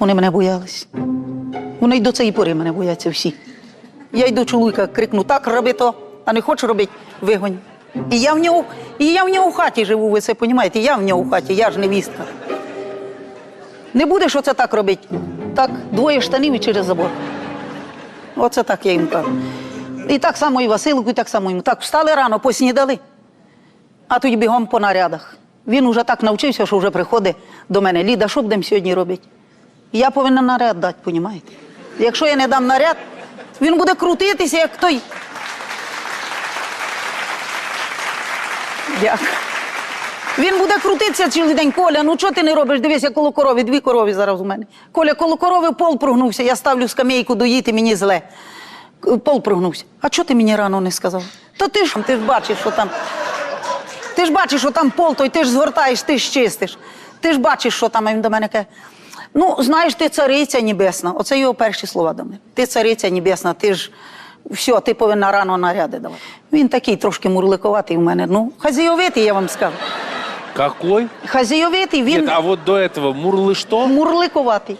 Вони мене боялись. Вони й до цієї пори мене бояться всі. Я й до чоловіка крикну, так роби то, а не хочеш робити, вигонь. І я в нього, і я в нього в хаті живу, ви це розумієте? Я в нього в хаті, я ж невістка. Не будеш оце так робити. Так, двоє штанів і через забор. Оце так я їм кажу. І так само і Василику, і так само йому. Так, встали рано, поснідали, а тоді бігом по нарядах. Він уже так навчився, що вже приходить до мене. Ліда, що будемо сьогодні робити? Я повинна наряд дати, понімаєте? Якщо я не дам наряд, він буде крутитися, як той. Дякую. Він буде крутитися цілий день. Коля, ну чого ти не робиш? Дивися, коло корови, дві корови зараз у мене. Коля, коло корови пол прогнувся, я ставлю скамейку доїти, мені зле. Пол прогнувся. А чого ти мені рано не сказав? Та ти ж ти ж бачиш, що там. Ти ж бачиш, що там пол, той ти ж згортаєш, ти ж чистиш. Ти ж бачиш, що там він до мене каже. Ну, знаєш, ти цариця небесна. Оце його перші слова до мене. Ти цариця небесна, ти ж все, ти повинна рано наряди давати. Він такий трошки мурликуватий у мене. Ну, хазійовитий, я вам скажу. Какой? Хазійовитий, він Нет, а вот до этого Мурлы что? мурликуватий.